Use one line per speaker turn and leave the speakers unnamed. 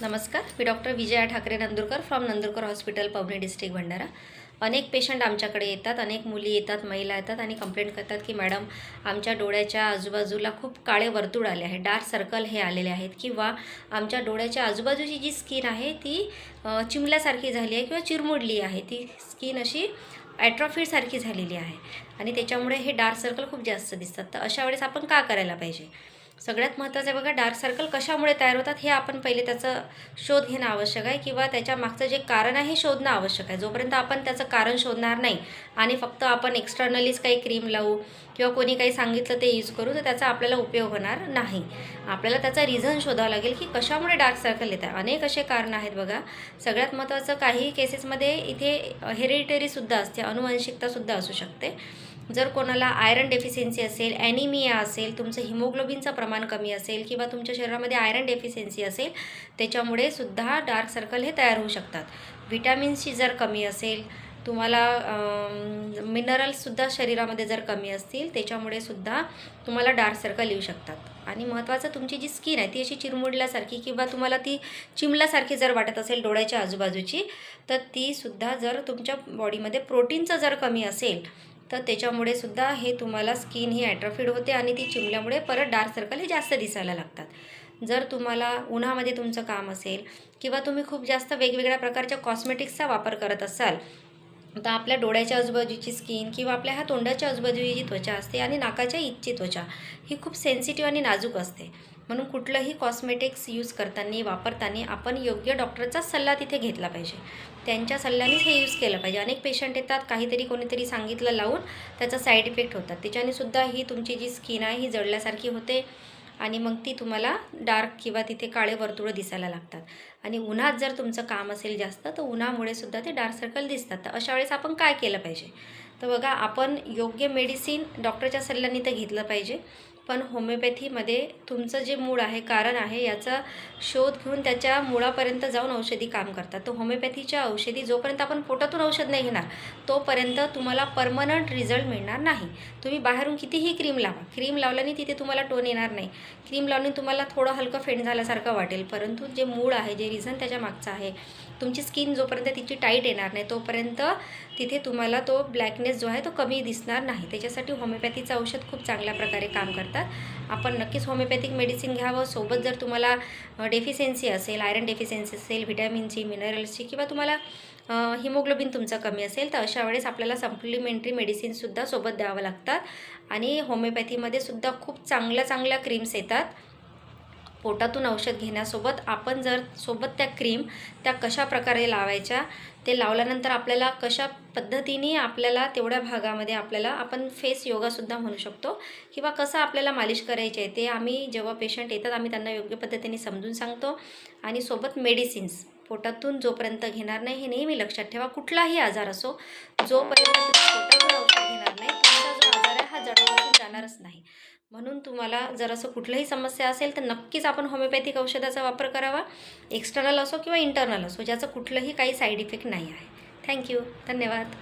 नमस्कार मी doctor Vijaya Thakare Nandurkar from Nandurkar hospital Pauni district Bhandara. अनेक patient आमच्याकडे येतात अनेक मुली येतात महिला येतात आणि कंप्लेंट करतात की मॅडम आमच्या डोळ्याच्या आजूबाजूला खूप काळे वर्तुळ आले आहे डार्क सर्कल हे आलेले आहेत. किंवा आमच्या डोळ्याच्या आजूबाजूची जी स्किन आहे ती चिमल्यासारखी झाली आहे किंवा चिरमुडली आहे. ती स्किन अशी ॲट्रॉफीडसारखी झालेली आहे. आणि त्याच्यामुळे हे डार्क सर्कल खूप जास्त दिसतात. तर अशा वेळेस आपण का करायला पाहिजे? सगळ्यात महत्त्वाचं आहे बघा डार्क सर्कल कशामुळे तयार होतात हे आपण पहिले त्याचं शोध घेणं आवश्यक आहे किंवा त्याच्या मागचं जे कारण आहे हे शोधणं आवश्यक आहे. जोपर्यंत आपण त्याचं कारण शोधणार नाही आणि फक्त आपण एक्सटर्नलीच काही क्रीम लावू किंवा कोणी काही सांगितलं ते यूज करू तर त्याचा आपल्याला उपयोग होणार नाही. आपल्याला त्याचा रिझन शोधावं लागेल की कशामुळे डार्क सर्कल येत आहे. अनेक असे कारणं आहेत बघा. सगळ्यात महत्त्वाचं काही केसेसमध्ये इथे हेरिटेरीसुद्धा असते अनुवंशिकतासुद्धा असू शकते. जर कोणाला आयरन डेफिशियन्सी असेल ॲनिमिया असेल तुमचं हिमोग्लोबिनचं प्रमाण कमी असेल किंवा तुमच्या शरीरामध्ये आयरन डेफिशियन्सी असेल त्याच्यामुळे सुद्धा डार्क सर्कल हे तयार होऊ शकतात. विटॅमिन्सची जर कमी असेल तुम्हाला मिनरल्ससुद्धा शरीरामध्ये जर कमी असतील त्याच्यामुळे सुद्धा तुम्हाला डार्क सर्कल येऊ शकतात. आणि महत्त्वाचं तुमची जी स्किन आहे ती अशी चिरमुडल्यासारखी किंवा तुम्हाला ती चिमल्यासारखी जर वाटत असेल डोळ्याच्या आजूबाजूची तर तीसुद्धा जर तुमच्या बॉडीमध्ये प्रोटीनचं जर कमी असेल तर त्याच्यामुळे सुद्धा हे तुम्हाला स्किन ही ॲट्रॉफिड होते आणि ती चिमल्यामुळे परत डार्क सर्कल हे जास्त दिसायला लागतात. जर तुम्हाला उन्हामध्ये तुमचं काम असेल किंवा तुम्ही खूप जास्त वेगवेगळ्या प्रकारच्या कॉस्मेटिक्सचा वापर करत असाल तर आपल्या डोळ्याच्या आजूबाजूची स्किन किंवा आपल्या ह्या तोंडाच्या आजूबाजूची जी त्वचा असते आणि नाकाच्या इथची त्वचा ही खूप सेन्सिटिव्ह आणि नाजूक असते. म्हणून कुठलंही कॉस्मेटिक्स यूज करताना वापरताना आपण योग्य डॉक्टरचा सल्ला तिथे घेतला पाहिजे. त्यांच्या सल्ल्यानेच हे यूज केलं पाहिजे. अनेक पेशंट येतात काहीतरी कोणीतरी सांगितलं लावून त्याचा साईड इफेक्ट होतात. त्याच्याने सुद्धा ही तुमची जी स्किन आहे ही जळल्यासारखी होते आणि मग ती तुम्हाला डार्क किंवा तिथे काळे वर्तुळं दिसायला लागतात. आणि उन्हात जर तुमचं काम असेल जास्त तर उन्हामुळे सुद्धा ते डार्क सर्कल दिसतात. तर अशा वेळेस आपण काय केलं पाहिजे? तर बघा आपण योग्य मेडिसिन डॉक्टरच्या सल्ल्याने तर घेतलं पाहिजे. पण होमिओपॅथीमध्ये तुमचं जे मूळ आहे कारण आहे याचा शोध घेऊन त्याच्या मुळापर्यंत जाऊन औषधी काम करतात. तर होमिओपॅथीच्या औषधी जोपर्यंत आपण पोटातून औषध नाही घेणार तोपर्यंत तुम्हाला परमनंट रिझल्ट मिळणार नाही. तुम्ही बाहेरून कितीही क्रीम लावा क्रीम लावल्याने तिथे तुम्हाला टोन येणार नाही. क्रीम लावल्याने तुम्हाला थोडं हलकं फेंट झाल्यासारखं वाटेल. परंतु जे मूळ आहे जे रिझन त्याच्या मागचं आहे तुमची स्किन जोपर्यंत तिची टाईट येणार नाही तोपर्यंत तिथे तुम्हाला तो ब्लॅकनेस जो आहे तो कमी दिसणार नाही. त्याच्यासाठी होमिओपॅथीचं औषध खूप चांगल्या प्रकारे काम करतात आपण नक्कीच होमिओपॅथिक मेडिसिन घ्यावं. सोबत जर तुम्हाला डेफिशियन्सी असेल आयरन डेफिशियन्सी असेल व्हिटॅमिनची मिनरल्सची किंवा तुम्हाला हिमोग्लोबिन तुमचं कमी असेल तर अशा वेळेस आपल्याला सप्लिमेंटरी मेडिसिनसुद्धा सोबत द्यावं लागतात. आणि होमिओपॅथीमध्ये सुद्धा खूप चांगल्या चांगल्या क्रीम्स येतात. पोटातून औषध घेण्यासोबत आपण जर सोबत त्या क्रीम त्या कशा प्रकारे लावायच्या ते लावल्यानंतर आपल्याला कशा पद्धतीने आपल्याला तेवढ्या भागामध्ये आपल्याला आपण फेस योगासुद्धा म्हणू शकतो. किंवा कसं आपल्याला मालिश करायची आहे ते आम्ही जेव्हा पेशंट येतात आम्ही त्यांना योग्य पद्धतीने समजून सांगतो. आणि सोबत मेडिसिन्स पोटातून जोपर्यंत घेणार नाही हे नेहमी लक्षात ठेवा. कुठलाही आजार असो जोपर्यंत तुम्ही पोटातून औषध घेणार नाही म्हणून तुम्हाला जर असं कुठलंही समस्या असेल तर नक्कीच आपण होमिओपॅथिक औषधाचा वापर करावा. एक्सटर्नल असो किंवा इंटरनल असो ज्याचं कुठलंही काही साईड इफेक्ट नाही आहे. थँक्यू धन्यवाद.